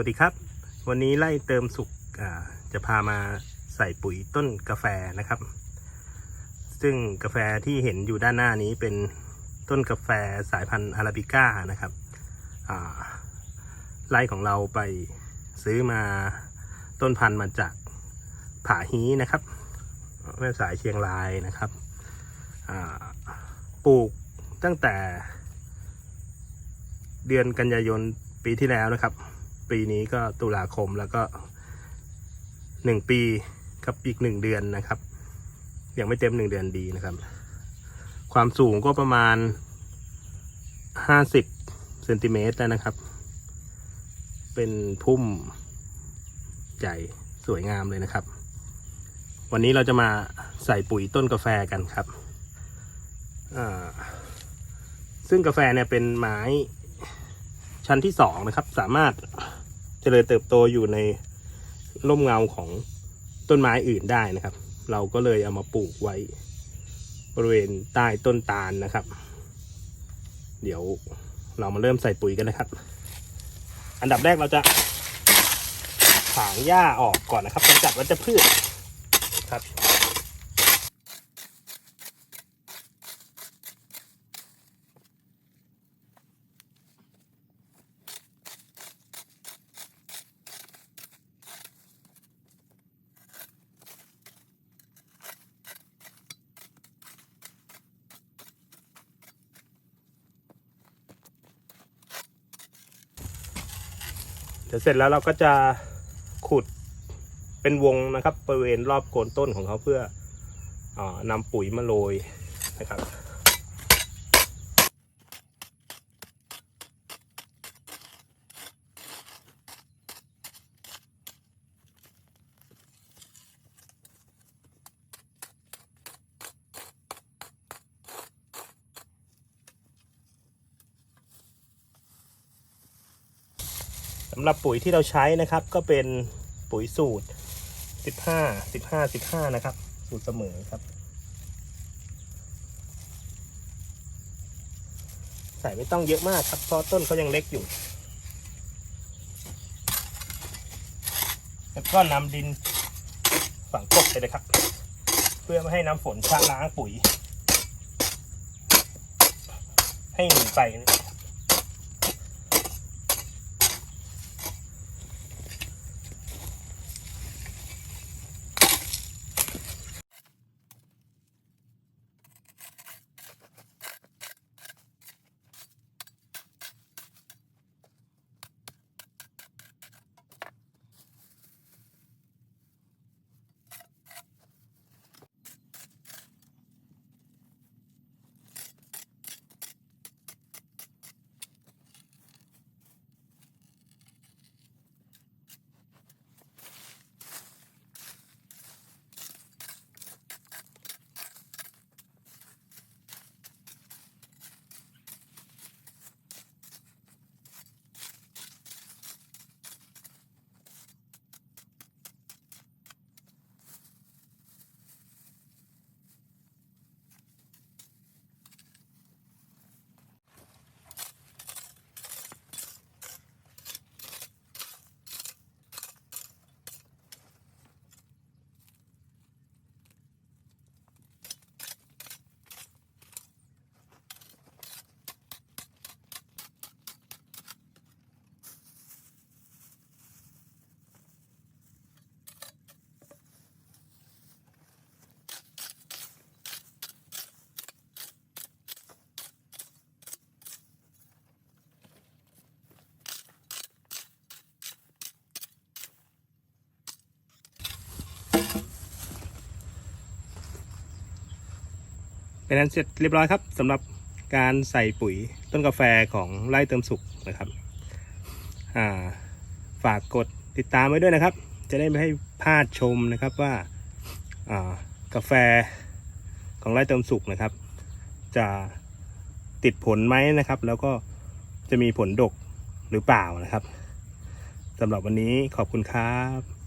วัสดีครับ วันนี้ไล่เติมสุกจะพามาใส่ปุ๋ยต้นกาแฟนะครับ ซึ่งกาแฟที่เห็นอยู่ด้านหน้านี้เป็นต้นกาแฟสายพันธุ์อาราบิก้านะครับไล่ของเราไปซื้อมาต้นพันธุ์มาจากผาฮีนะครับแม่สายเชียงรายนะครับปลูกตั้งแต่เดือนกันยายนปีที่แล้วนะครับ ปีนี้ก็ตุลาคมแล้วก็หนึ่งปีกับอีกหนึ่งเดือนนะครับ ยังไม่เต็มหนึ่งเดือนดีนะครับ ความสูงก็ประมาณห้าสิบเซนติเมตรนะครับ เป็นพุ่มใหญ่สวยงามเลยนะครับ วันนี้เราจะมาใส่ปุ๋ยต้นกาแฟกันครับซึ่งกาแฟเนี่ยเป็นไม้ชั้นที่สองนะครับ สามารถ ริญเติบโตอยู่ในร่มเงาของต้นไม้อื่นได้นะครับ เราก็เลยเอามาปลูกไว้ บริเวณใต้ต้นตาลนะครับ เดี๋ยวเรามาเริ่มใส่ปุ๋ยกันนะครับ อันดับแรกเราจะถางหญ้าออกก่อนนะครับกำจัดวัชพืชครับ เดี๋ยวเสร็จแล้วเราก็จะขุดเป็นวงนะครับบริเวณรอบโคนต้นของเขาเพื่อเออนำปุ๋ยมาโรยนะครับำหรับปุ๋ยที่เราใช้นะครับ ก็เป็นปุ๋ยสูตร 15 15 15 นะครับ สูตรเสมอครับ ใส่ไม่ต้องเยอะมากครับเพราะต้นเขายังเล็กอยู่ แล้วก็นำดินฝังกบไปเลยครับ เพื่อไม่ให้น้ำฝนชะล้างปุ๋ย ให้หนีไปนะ เป็นนั้นเสร็จเรียบร้อยครับสำหรับการใส่ปุ๋ยต้นกาแฟของไร่เติมสุขนะครับฝากกดติดตามไว้ด้วยนะครับ จะได้ไม่ให้พลาดชมนะครับว่าอ่ากาแฟของไร่เติมสุขนะครับ จะติดผลไหมนะครับ แล้วก็จะมีผลดกหรือเปล่านะครับสำหรับวันนี้ขอบคุณครับ